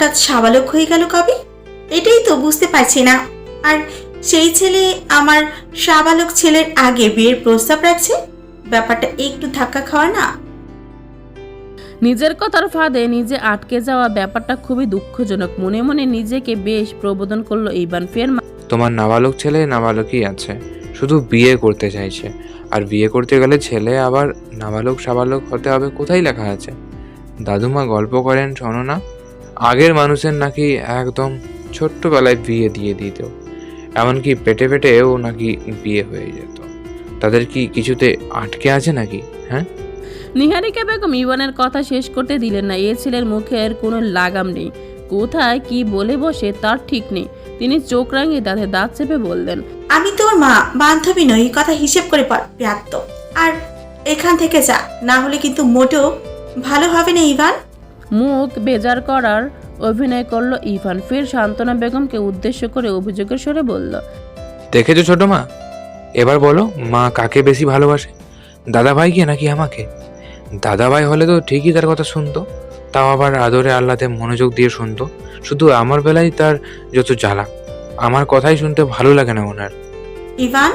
হঠাৎ সাবালক হয়ে গেল কবে? এটাই তো বুঝতে পারছি না। আর সেই ছেলে আমার সাবালক ছেলের আগে বিয়ের প্রস্তাব রাখছে? ব্যাপারটা একটু ধাক্কা খাওয়া না? নিজের কথার ফাঁদে নিজে আটকে যাওয়া ব্যাপারটা খুবই দুঃখজনক। মনে মনে নিজেকে বেশ প্রবোধন করল ইভান ফের মা- তোমার নাবালক ছেলে নাবালকই আছে। শুধু বিয়ে করতে চাইছে। আর বিয়ে করতে গেলে ছেলে আবার নাবালক সাবালক হতে হবে কোথায় লেখা আছে? দাদুমা গল্প করেন শোনো না। আগের মানুষের নাকি একদম ছোট্টবেলায় বিয়ে দিয়ে দিত। এমনকি পেটে পেটেও নাকি বিয়ে হয়ে যেত। তাদের কি কিছুতে আটকে আছে নাকি? হ্যাঁ? নিহারিকা বেগম ইভানের কথা শেষ করতে দিলেন না। এ ছেলের মুখের কোনো লাগাম নেই। কোথায় কি বলে বসে তার ঠিক নেই। তিনি চোখ রাঙিয়ে দাঁতে দাঁত চেপে বললেন আমি তোর মা বান্ধবী নই এই কথা হিসেব করে পড় ব্যাপ্ত আর এখান থেকে যা না হলে কিন্তু মোটেও ভালো হবে না ইভান। মুখ বেজার করার অভিনয় করল ইভান। ফের সান্ত্বনা বেগমকে উদ্দেশ্য করে অভিযোগের স্বরে বলল দেখেছ ছোট মা? এবার বলো মা কাকে বেশি ভালোবাসে? দাদা ভাইকে নাকি আমাকে? দাদা ভাই হলে তো ঠিকই তার কথা শুনতো তাও আবার আদরে আল্লাতে মনোযোগ দিয়ে শুনতো। শুধু আমার বেলায় তার যত জ্বালা আমার কথাই শুনতে ভালো লাগে না ওনার। ইভান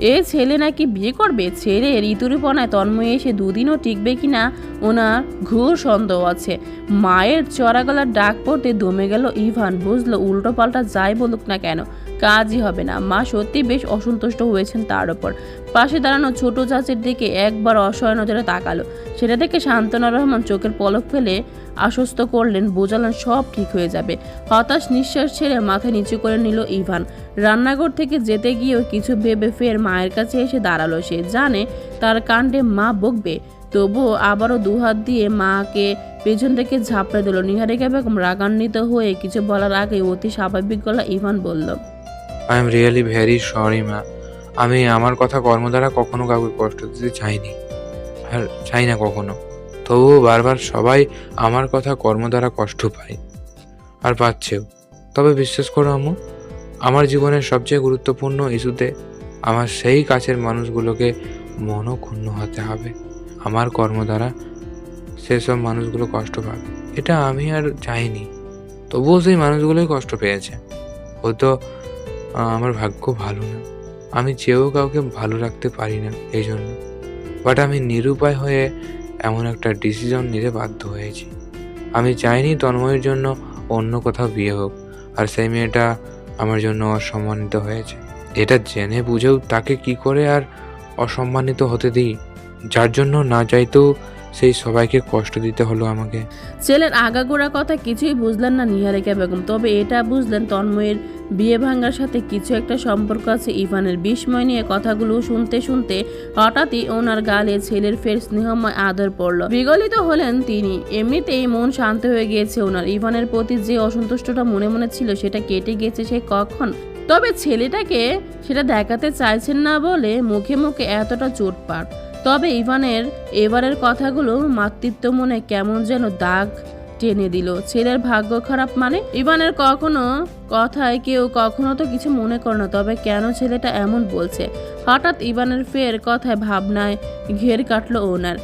এ ছেলে নাকি বিয়ে করবে? ছেলে ঋতুরূপনায় তন্ময় এসে দুদিনও টিকবে কি না? ওনার ঘোর সন্দেহ আছে। মায়ের চড়া গলার ডাক পড়তে দমে গেল ইভান। বুঝলো উল্টো পাল্টা যাই বলুক না কেন। কাজই হবে না। মা সত্যি বেশ অসন্তুষ্ট হয়েছেন তার ওপর। পাশে দাঁড়ানো ছোট চাচির দিকে একবার অসহায় নজরে তাকালো। সেটা দেখে শান্তনা রহমান চোখের পলক ফেলে আশ্বস্ত করলেন, বোঝালেন সব ঠিক হয়ে যাবে। হতাশ নিঃশ্বাস ছেড়ে মাথা নিচু করে নিল ইভান। রান্নাঘর থেকে যেতে গিয়েও কিছু ভেবে ফের মায়ের কাছে এসে দাঁড়াল সে। জানে তার কাণ্ডে মা বকবে। তবুও আবারও দুহাত দিয়ে মাকে পেছন থেকে ঝাঁপড়ে দিল। নিহারিকা বেগম রাগান্বিত হয়ে কিছু বলার আগে অতি স্বাভাবিক গলা ইভান বলল I am really very sorry মা আমি আমার কথা কর্ম দ্বারা কখনো কাউকে কষ্ট দিতে চাইনি। আর চাই না কখনো। তবুও বারবার সবাই আমার কথা কর্ম দ্বারা কষ্ট পায়। আর পাচ্ছেও। তবে বিশ্বাস করো, আম্মু, আমার জীবনের সবচেয়ে গুরুত্বপূর্ণ ইস্যুতে আমার সেই কাছের মানুষগুলোকে মনক্ষুণ্ণ হতে হবে। আমার কর্ম দ্বারা সেসব মানুষগুলো কষ্ট পাবে। এটা আমি আর চাইনি। তবুও সেই মানুষগুলোই কষ্ট পেয়েছে। হয়তো আমার ভাগ্য ভালো না। আমি চেয়েও কাউকে ভালো রাখতে পারি না এই জন্য বাট আমি নিরুপায় হয়ে এমন একটা ডিসিশন নিতে বাধ্য হয়েছি। আমি চাইনি তন্ময়ের জন্য অন্য কোথাও বিয়ে হোক, আর সেই মেয়েটা আমার জন্য অসম্মানিত হয়েছে। এটা জেনে বুঝেও তাকে কি করে আর অসম্মানিত হতে দিই? যার জন্য না চাইতেও সেই সবাইকে কষ্ট দিতে হলো আমাকে। ছেলের আগাগোড়া কথা কিছুই বুঝলেন না নিহারিকা বেগম, তবে এটা বুঝলেন তন্ময়ের বিয়ে ভাঙার সাথে কিছু একটা সম্পর্ক আছে ইভানের বিস্ময় নিয়ে কথাগুলো শুনতে শুনতে হঠাৎই ওনার গালে ছেলের ফের স্নেহময় আদর পড়ল। বিগলিত হলেন তিনি। এমনিতেই মন শান্ত হয়ে গিয়েছে ওনার। ইভানের প্রতি যে অসন্তুষ্টটা মনে মনে ছিল সেটা কেটে গেছে সে কখন? তবে ছেলেটাকে সেটা দেখাতে চাইছেন না বলে মুখে মুখে এতটা চোটপাট। তবে ইভানের এবারের কথাগুলো মাতৃত্ব মনে কেমন যেন দাগ টেনে দিল। ছেলের ভাগ্য খারাপ মানে ইভানের কখনো কথায় কেউ কখনো তো কিছু মনে করে না তবে কেন ছেলেটা এমন বলছে? হঠাৎ ইভানের ফের কথায় ভাবনায় ঘের কাটলো ওনার।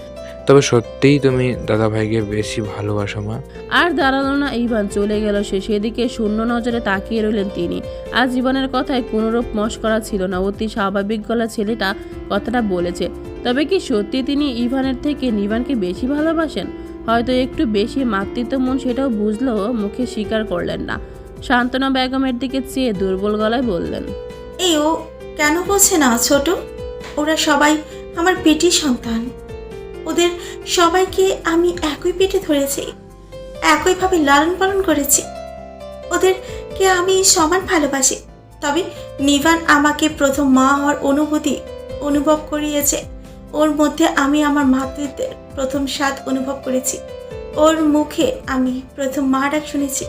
তবে সত্যিই তুমি দাদা ভাইকে বেশি ভালোবাসো মা। আর দাঁড়াল না ইভান চলে গেল সে। সেদিকে শূন্য নজরে তাকিয়ে রইলেন তিনি। আজ জীবনের কথায় কোনোরূপ মস্করা ছিল না অতি স্বাভাবিক গলা ছেলেটা কথাটা বলেছে। তবে কি সত্যি তিনি ইভানের থেকে নিভানকে বেশি ভালোবাসেন? হয়তো একটু বেশি মাতৃত্ব মন সেটাও বুঝলেও মুখে স্বীকার করলেন না। শান্তনা বেগমের দিকে চেয়ে দুর্বল গলায় বললেন, এই ও কেন বলছে না ছোট? ওরা সবাই আমার পেটি সন্তান। ওদের সবাইকে আমি একই পেটে ধরেছি, একইভাবে লালন পালন করেছি। ওদেরকে আমি সমান ভালোবাসি, তবে নিভান আমাকে প্রথম মা হওয়ার অনুভূতি অনুভব করিয়েছে। ওর মধ্যে আমি আমার মাতৃত্বের প্রথম স্বাদ অনুভব করেছি। ওর মুখে আমি প্রথম মা ডাক শুনেছি।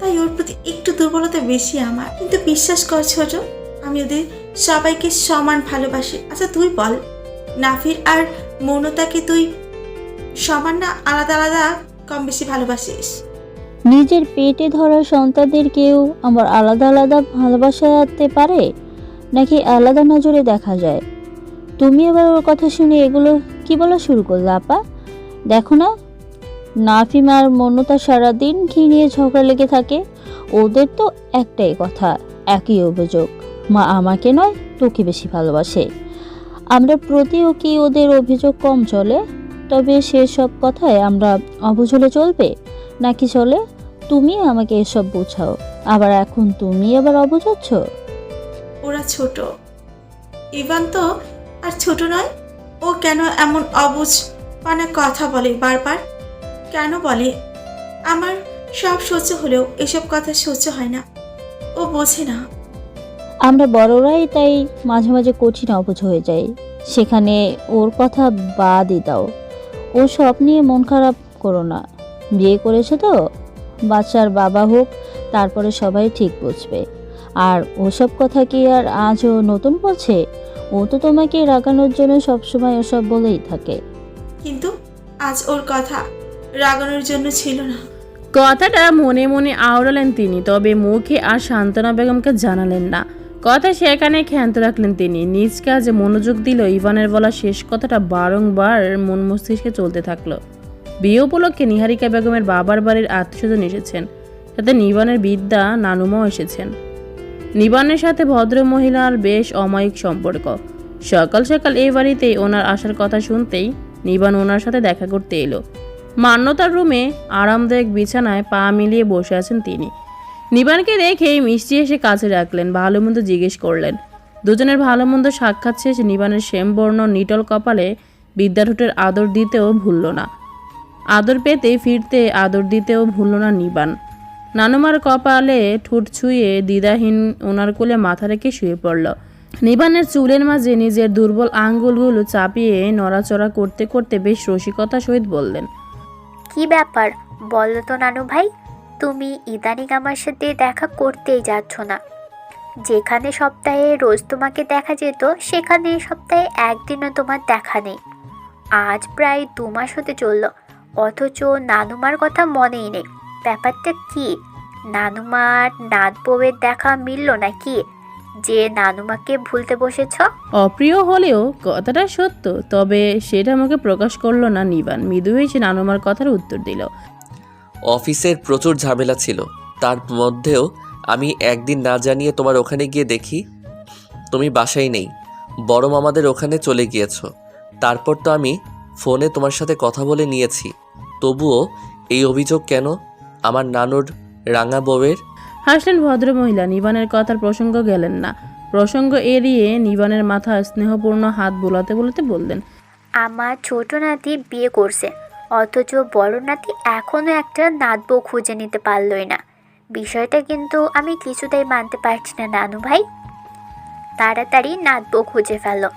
তাই ওর প্রতি একটু দুর্বলতা বেশি আমার। কিন্তু বিশ্বাস কর ছোট, আমি ওদের সবাইকে সমান ভালোবাসি। আচ্ছা তুই বল, নাফির আর মৌনতাকে তুই সমান না আলাদা আলাদা কম বেশি ভালোবাসিস? নিজের পেটে ধরা সন্তানদেরকেও আমার আলাদা আলাদা ভালোবাসাতে পারে? নাকি আলাদা নজরে দেখা যায়? তুমি আবার ওর কথা শুনে এগুলো কি বলা শুরু করলে, আপা? দেখো না, নাফিম আর মনতা সারাদিন ঘি নিয়ে ঝগড়া লেগে থাকে। ওদের তো একটাই কথা, একই অভিযোগ। মা আমাকে নয়, তোকে বেশি ভালোবাসে। আমরা প্রতিও কি ওদের অভিযোগ কম চলে? তবে সেসব কথায় আমরা অবুঝ হলে চলবে? নাকি চলে? তুমি আমাকে এসব বোঝাও। আবার এখন তুমি আবার অবুঝ হচ্ছ ওরা ছোট। ইভান তো আর ছোট নয়, ও কেন এমন অবুঝ পানা কথা বলে বারবার? কেন বলে? আমার সব সহ্য হলেও এসব কথা সহ্য হয় না। ও বোঝে না। আমরা বড়রাই তাই মাঝে মাঝে কঠিন অবুঝ হয়ে যাই। সেখানে ওর কথা বাদই দাও। ও সব নিয়ে মন খারাপ করো না। বিয়ে করেছে তো? বাচ্চার বাবা হোক, তারপরে সবাই ঠিক বুঝবে। আর ওসব কথা কি আর আজও নতুন বলছে? ও তো তোমাকে রাগানোর জন্য সবসময় ওসব বলেই থাকে। কিন্তু আজ ওর কথা রাগানোর জন্য ছিল না। কথাটা মনে মনে আওড়ালেন তিনি তবে মুখে আর শান্তনা বেগমকে জানালেন না। কথা সেখানে ক্ষান্ত রাখলেন তিনি। নিজ কাজে মনোযোগ দিল ইভানের বলা শেষ কথাটা বারংবার মন মস্তিষ্কে চলতে থাকল। বিয়ে উপলক্ষে নিহারিকা বেগমের বাবার বাড়ির আত্মীয়স্বজন এসেছেন। সাথে নিবানের বিদ্যা নানুমাও এসেছেন। নিবানের সাথে ভদ্র মহিলার বেশ অমায়িক সম্পর্ক। সকাল সকাল এই বাড়িতেই ওনার আসার কথা শুনতেই নিবান ওনার সাথে দেখা করতে এলো। মান্যতার রুমে আরামদায়ক বিছানায় পা মিলিয়ে বসে আছেন তিনি। নিবানকে দেখেই মিষ্টি এসে কাছে রাখলেন, ভালো মন্দ জিজ্ঞেস করলেন। দুজনের ভালো মন্দ সাক্ষাৎ শেষে নিবানের শ্যামবর্ণ নিটল কপালে বিদ্যাঠুটের আদর দিতেও ভুলল না। আদর পেতে ফিরতে আদর দিতেও ভুলল না নিবান। নানুমার কপালে ঠোঁট ছুঁয়ে দ্বিধাহীন ওনার কোলে মাথা রেখে শুয়ে পড়ল। নিবানের চুলের মাঝে নিজের দুর্বল আঙ্গুলগুলো চাপিয়ে নড়াচড়া করতে করতে বেশ রসিকতা সহিত বললেন, কি ব্যাপার? বলো তো নানু ভাই, তুমি ইদানিং আমার সাথে দেখা করতেই যাচ্ছ না। যেখানে সপ্তাহে রোজ তোমাকে দেখা যেত, সেখানে সপ্তাহে একদিনও তোমার দেখা নেই। আজ প্রায় দু মাস হতে চলল, অথচ নানুমার কথা মনেই নেই। ব্যাপারটা কি? নানুমার নাত বউয়ের দেখা মিলল নাকি? যে নানুমাকে ভুলতে বসেছ? অপ্রিয় হলেও কথাটা সত্য তবে সেটা আমাকে প্রকাশ করল না নিবান। মৃদু এসে নানুমার কথার উত্তর দিল। অফিসের প্রচুর ঝামেলা ছিল। তার মধ্যেও আমি একদিন না জানিয়ে তোমার ওখানে গিয়ে দেখি। তুমি বাসায় নেই। বড় মামাদের ওখানে চলে গিয়েছো। তারপর তো আমি ফোনে তোমার সাথে কথা বলে নিয়েছি। তবুও এই অভিযোগ কেন? আমার নানুর রাঙা বউয়ের? হাসলেন ভদ্রমহিলা নিবানের কথার প্রসঙ্গ গেলেন না। প্রসঙ্গ এড়িয়ে নিবানের মাথা স্নেহপূর্ণ হাত বোলাতে বলতে বললেন আমার ছোট নাতি বিয়ে করছে অথচ বড় নাতি এখনও একটা নাত বউ খুঁজে নিতে পারলই না। বিষয়টা কিন্তু আমি কিছুতেই মানতে পারছি না নানু ভাই। তাড়াতাড়ি নাত বউ খুঁজে ফেলো।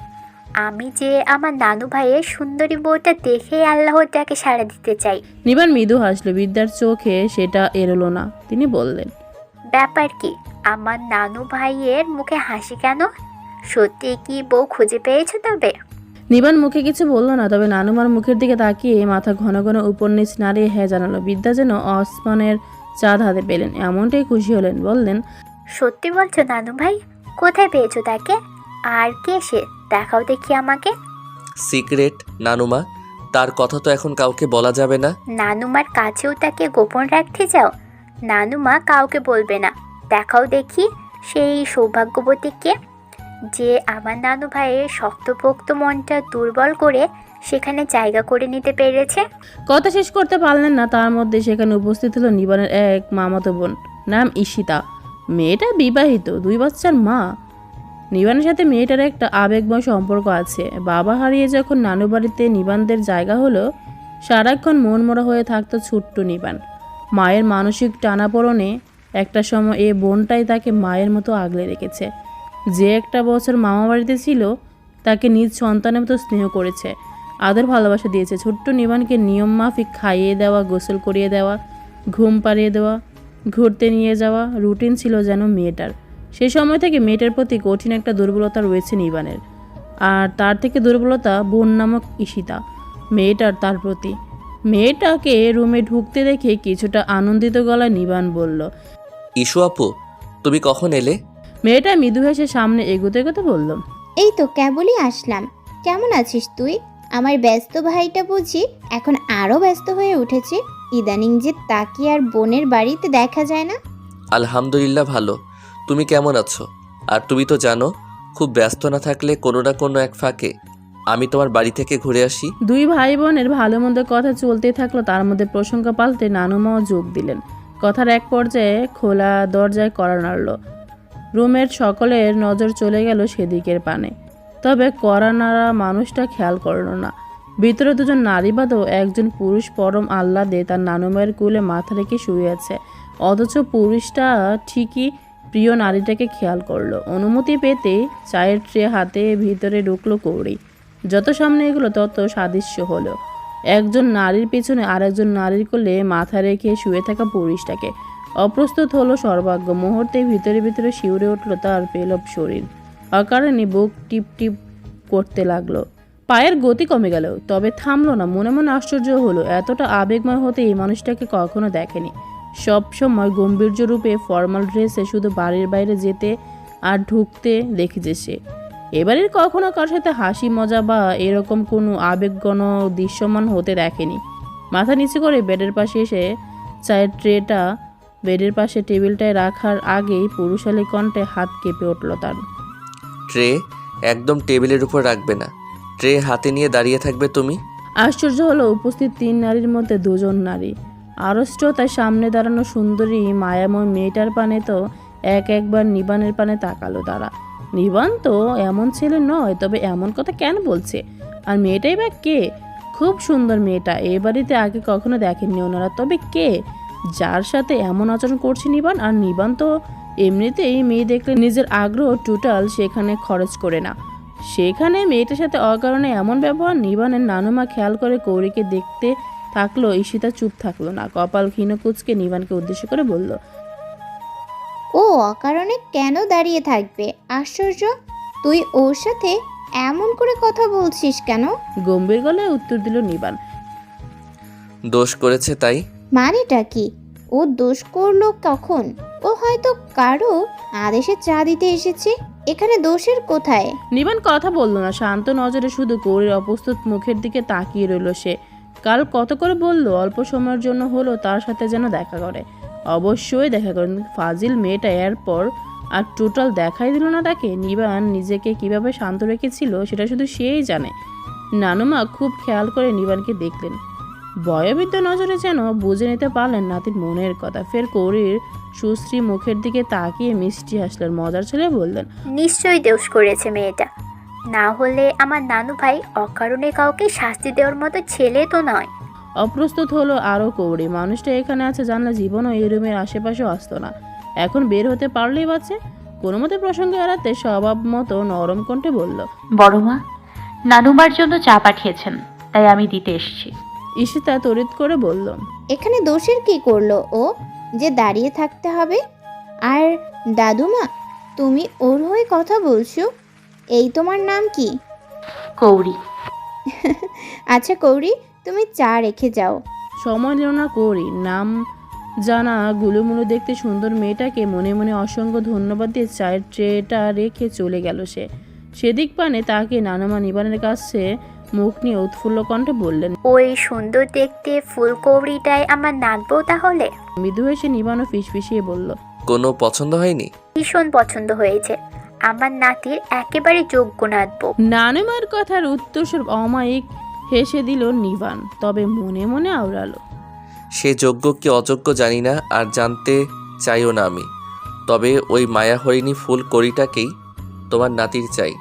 আমি যে আমার নানু ভাইয়ের সুন্দরী বউটা দেখেই আল্লাহর ডাকে সাড়া দিতে চাই। নিবান মৃদু হাসলো বিদ্যার চোখে সেটা এড়লো না। তিনি বললেন ব্যাপার কি? আমার নানু ভাইয়ের মুখে হাসি কেন? সত্যি কি বউ খুঁজে পেয়েছ তবে? নিবান মুখে কিছু বলল না তবে নানুমার মুখের দিকে তাকিয়ে মাথা ঘন ঘন উপর নিচ নাড়িয়ে হ্যাঁ জানালো বিদ্যা যেন আসমানের চাঁদ হাতে পেলেন এমনটাই খুশি হলেন বললেন সত্যি বলছো নানু ভাই কোথায় পেয়েছ তাকে? আর কে সে? দেখাও দেখি আমাকে। সিক্রেট নানুমা তার কথা তো এখন কাউকে বলা যাবে না। নানুমার কাছেও তাকে গোপন রাখতে চাও নানুমা কাউকে বলবে না। দেখাও দেখি সেই সৌভাগ্যবতীকে যে আমার নানু ভাইয়ের শক্তপোক্ত মনটা দুর্বল করে সেখানে জায়গা করে নিতে পেরেছে। কথা শেষ করতে পারলেন না তার মধ্যে সেখানে উপস্থিত হলো নিবানের এক মামাতো বোন। নাম ঈশিতা। মেয়েটা বিবাহিত দুই বাচ্চার মা। নিবানের সাথে মেয়েটার একটা আবেগময় সম্পর্ক আছে। বাবা হারিয়ে যখন নানু বাড়িতে নিবানদের জায়গা হলো, সারাক্ষণ মনমরা হয়ে থাকতো ছোট্ট নিবান। মায়ের মানসিক টানাপোড়নে একটা সময় এ বোনটাই তাকে মায়ের মতো আগলে রেখেছে। যে একটা বছর মামা বাড়িতে ছিল, তাকে নিজ সন্তানের মতো স্নেহ করেছে, আদর ভালোবাসা দিয়েছে। ছোট্ট নিবানকে নিয়ম মাফিক খাইয়ে দেওয়া, গোসল করিয়ে দেওয়া, ঘুম পাড়িয়ে দেওয়া, ঘুরতে নিয়ে যাওয়া রুটিন ছিল যেন মেয়েটার। সেই সময় থেকে মেয়েটার প্রতি কঠিন একটা দুর্বলতা রয়েছে নিবানের। আর তার থেকে দুর্বলতা বোন নামক ঈশিতা মেয়েটার তার প্রতি। মেয়েটাকে রুমে ঢুকতে দেখে কিছুটা আনন্দিত গলায় নিবান বলল ইস্যু আপু তুমি কখন এলে? মেয়েটা মৃদু হেসে সামনে এগোতে এগোতে বলল এই তো কেবলই আসলাম। কেমন আছিস তুই? আমার ব্যস্ত ভাইটা বুঝি এখন আরও ব্যস্ত হয়ে উঠেছে। ইদানিং যে তাকে আর বোনের বাড়িতে দেখা যায় না? আলহামদুলিল্লাহ ভালো। তুমি কেমন আছো? আর তুমি তো জানো, খুব ব্যস্ত না থাকলে কোনো না কোনো এক ফাঁকে আমি তোমার বাড়ি থেকে ঘুরে আসি। দুই ভাই বোনের ভালো মন্দ কথা চলতেই থাকল, তার মধ্যে প্রসঙ্গ পাল্টে নানুমাও যোগ দিলেন। কথার এক পর্যায়ে খোলা দরজায় করা নাড়ল। রুমের সকলের নজর চলে গেল সেদিকের পানে। তবে করা নাড়া মানুষটা খেয়াল করল না। ভিতরে দুজন নারীবাদও একজন পুরুষ পরম আহ্লাদে তার নানুমায়ের কুলে মাথা রেখে শুয়ে আছে। অথচ পুরুষটা ঠিকই প্রিয় নারীটাকে খেয়াল করল। অনুমতি পেতে চায়ের ট্রে হাতে ভিতরে ঢুকলো কৌড়ি। যত সামনে এগুলো, তত সাদৃশ্য হলো। একজন নারীর পেছনে আরেকজন নারীর কোলে মাথা রেখে শুয়ে থাকা পুরুষটাকে। অপ্রস্তুত হলো সর্বাগ্য মুহূর্তে ভিতরে ভিতরে শিউরে উঠল তার পেলব শরীর। অকারণে বুক টিপ টিপ করতে লাগল। পায়ের গতি কমে গেল, তবে থামলো না। মনে মনে আশ্চর্য হলো, এতটা আবেগময় হতে এই মানুষটাকে কখনো দেখেনি। সব সময় গম্ভীর্য রূপে ফর্মাল ড্রেসে শুধু বাড়ির বাইরে যেতে আর ঢুকতে দেখেছে সে। এবারের কখনো কার সাথে হাসি মজা বা এরকম কোনো আবেগগণ দৃশ্যমান হতে দেখেনি। মাথা নিচু করে বেডের পাশে এসে চায়ের ট্রেটা বেডের পাশে টেবিলটায় রাখার আগেই পুরুষালী কণ্ঠে হাত কেঁপে উঠল তার। ট্রে একদম টেবিলের উপর রাখবে না। ট্রে হাতে নিয়ে দাঁড়িয়ে থাকবে তুমি? আশ্চর্য হলো উপস্থিত তিন নারীর মধ্যে দুজন নারী। আড়ষ্ট তার সামনে দাঁড়ানো সুন্দরী মায়াময় মেয়েটার পানে তো এক একবার নিবানের পানে তাকালো তারা। নিবান তো এমন ছেলে নয়, তবে এমন কথা কেন বলছে? আর মেয়েটাই বা কে? খুব সুন্দর মেয়েটা, এ বাড়িতে আগে কখনো দেখেননি ওনারা, তবে কে? যার সাথে এমন আচরণ করছে নিবান, আর নিবান তো এমনিতেই মেয়ে দেখলে নিজের আগ্রহ টোটাল সেখানে খরচ করে না। সেখানে মেয়েটার সাথে অকারণে এমন ব্যবহার নিবানের নানুমা খেয়াল করে কৌরিকে দেখতে থাকল ঈশিতা চুপ থাকল না। কপাল ক্ষীণ কুচকে নিবানকে উদ্দেশ্য করে বলল ও অকারণে কেন দাঁড়িয়ে থাকবে? আশ্চর্য তুই ওর সাথে এমন করে কথা বলছিস কেন? গম্ভীর গলায় উত্তর দিল নিবান। দোষ করেছে তাই? মানেটা কি? ও দোষ করল কখন? ও হয়তো কারও আদেশে চা দিতে এসেছে এখানে দোষের কোথায়? নিবান কথা বলল না শান্ত নজরে শুধু গৌরীর অপ্রস্তুত মুখের দিকে তাকিয়ে রইল সে। কাল কত করে বলল? অল্প সময়ের জন্য হলো, তার সাথে যেন দেখা করে। অবশ্যই দেখা করেন ফাজিল মেয়েটা এরপর আর টোটাল দেখাই দিল না তাকে। নিবান নিজেকে কীভাবে শান্ত রেখেছিল সেটা শুধু সেই জানে। নানুমা খুব খেয়াল করে নিবানকে দেখলেন। বয়োবৃদ্ধ নজরে যেন বুঝে নিতে পারলেন নাতির মনের কথা। ফের কৌরির সুশ্রী মুখের দিকে তাকিয়ে মিষ্টি হাসলেন। মজার ছেলে বললেন, নিশ্চয়ই দোষ করেছে মেয়েটা। না হলে আমার নানু ভাই অকারণে কাউকে শাস্তি দেওয়ার মতো ছেলে তো নয়। অপ্রস্তুত হলো আরও কৌড়ি। মানুষটা এখানে আছে জানলে জীবনও এই রুমের আশেপাশেও আসতো না। এখন বের হতে পারলেই বাঁচে। কোনো মতে প্রসঙ্গে এড়াতে স্বভাব মতো নরম কণ্ঠে বলল বড় মা নানুমার জন্য চা পাঠিয়েছেন তাই আমি দিতে এসেছি। ঈশিতা তড়িৎ করে বলল এখানে দোষের কি করল ও? যে দাঁড়িয়ে থাকতে হবে? আর দাদুমা তুমি ওর হয়ে কথা বলছো? এই তোমার নাম কি? কৌরি। আচ্ছা কৌরি তুমি চা রেখে যাও। সময় নিল না কৌড়ি নাম জানা গুলুমুলু দেখতে সুন্দর মেয়েটাকে মনে মনে অসংখ্য ধন্যবাদ দিয়ে চায়ের ট্রেটা রেখে চলে গেল সে। সেদিক পানে তাকে নানুমা নিবানের কাছে মুখ নিয়ে উৎফুল্ল কণ্ঠে বললেন ওই সুন্দর দেখতে ফুলকৌড়িটাই আমার নাতবো তাহলে? মৃদু হেসে নিবানও ফিসফিসিয়ে বলল কোনো পছন্দ হয়নি? ভীষণ পছন্দ হয়েছে। আমার নাতির একেবারে যোগ্য নাতবো। নানেমার কথার উত্তর স্বরূপ অমায়িক হেসে দিল নিবান তবে মনে মনে আওড়ালো। সে যোগ্য কি অযোগ্য জানি না আর জানতে চাইও না আমি। তবে ওই মায়া হরিণী ফুল করিটাকেই তোমার নাতির চাই।